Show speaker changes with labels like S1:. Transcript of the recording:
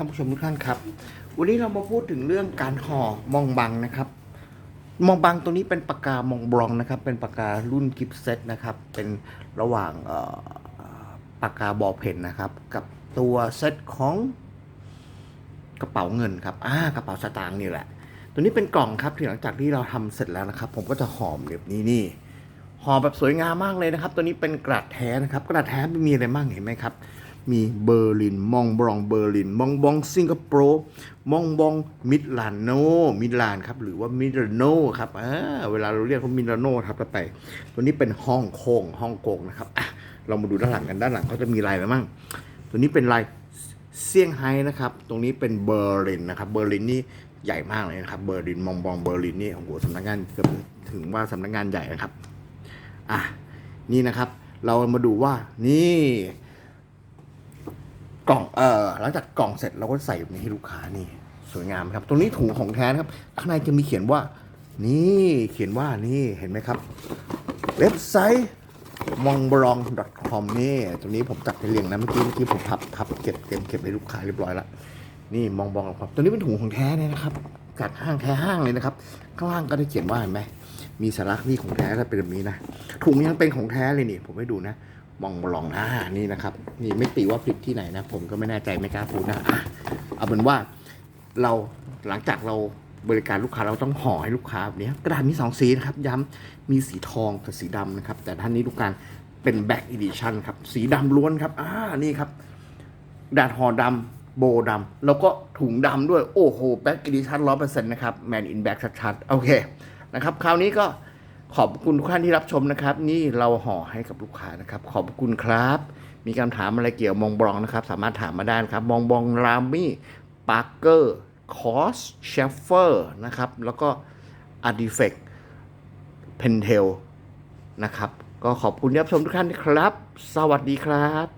S1: ท่านผู้ชมทุกท่านครับ วันนี้เรามาพูดถึงเรื่องการห่อมองบังนะครับ มองบังตัวนี้เป็นปากกามองบลองนะครับ เป็นปากการุ่นกิฟเซตนะครับ เป็นระหว่างปากกาบอเพนนะครับ กับตัวเซตของกระเป๋าเงินครับอ่ากระเป๋าสตางค์นี่แหละ ตัวนี้เป็นกล่องครับที่หลังจากที่เราทำเสร็จแล้วนะครับ ผมก็จะห่อแบบนี้นี่ห่อแบบสวยงามมากเลยนะครับ ตัวนี้เป็นกระดาษแท้นะครับ กระดาษแท้มีอะไรบ้างเห็นไหมครับ มีเบอร์ลิน มองบรองเบอร์ลิน มองบองสิงคโปร์มองบองมิลานโนมิลานครับหรือว่ามิลานโนครับอ่าเวลาเราเรียกเขามิลานโนครับต่อไป ตัวนี้เป็นฮ่องกงฮ่องกงนะครับอะเรามาดูด้านหลังกันด้านหลังเขาจะมีลายอะไรบ้างตัวนี้เป็นลายเซี่ยงไฮ้นะครับ ตรงนี้เป็นเบอร์ลินนะครับ เบอร์ลินนี่ใหญ่มากเลยนะครับ เบอร์ลินมองบองเบอร์ลินนี่โอ้โหสำนักงานเกือบถึงว่าสำนักงานใหญ่นะครับ อะนี่นะครับ เรามาดูว่านี่ กล่องเอ่อหลังจากกล่องเสร็จเราก็ใส่แบบนี้ให้ลูกค้านี่ สวยงามครับ ตรงนี้ถุงของแท้นะครับ ข้างในจะมีเขียนว่า นี่เขียนว่านี่เห็นไหมครับ เว็บไซต์มองบรอง .com นี่ตรงนี้ผมจัดไปเรียงนะเมื่อกี้เมื่อกี้ผมพับพับเก็บเก็บเก็บให้ลูกค้าเรียบร้อยล้วนี่มองบองครับตัวนี้เป็นถุงของแท้เลยนะครับ จากห้างแท้ห้างเลยนะครับ ข้างล่างก็ได้เขียนว่าเห็นไหมมีสารักนี่ของแท้ก็เป็นแบบนี้นะถุงยังเป็นของแท้เลยนี่ ผมให้ดูนะ มองบลองอ่านี่นะครับ นี่ไม่ติว่าผิดที่ไหนนะ ผมก็ไม่แน่ใจไม่กล้าพูดนะเอาเป็นว่าเราหลังจากเราบริการลูกค้าเราต้องห่อให้ลูกค้าแบบนี้กระดาษมีสองสีนะครับย้ำมีสีทองกับสีดำนะครับ แต่ท่านนี้ลูกการเป็นแบ็กอีดิชันครับ สีดำล้วนครับอ่านี่ครับดาดห่อดำโบดำแล้วก็ถุงดำด้วย โอ้โหแบ็กอีดิชันร้อยเปอร์เซ็นต์นะครับแมนอินแบ็กชัดๆ โอเคนะครับ คราวนี้ก็ ขอบคุณทุกท่านที่รับชมนะครับ นี่เราห่อให้กับลูกค้านะครับ ขอบคุณครับ มีคำถามอะไรเกี่ยวมองบองนะครับ สามารถถามมาได้นะครับ มองบองรามี่ปาร์เกอร์คอสเชฟเฟอร์นะครับ แล้วก็อาร์ดิเฟกเพนเทลนะครับ ก็ขอบคุณที่รับชมทุกท่านนะครับ สวัสดีครับ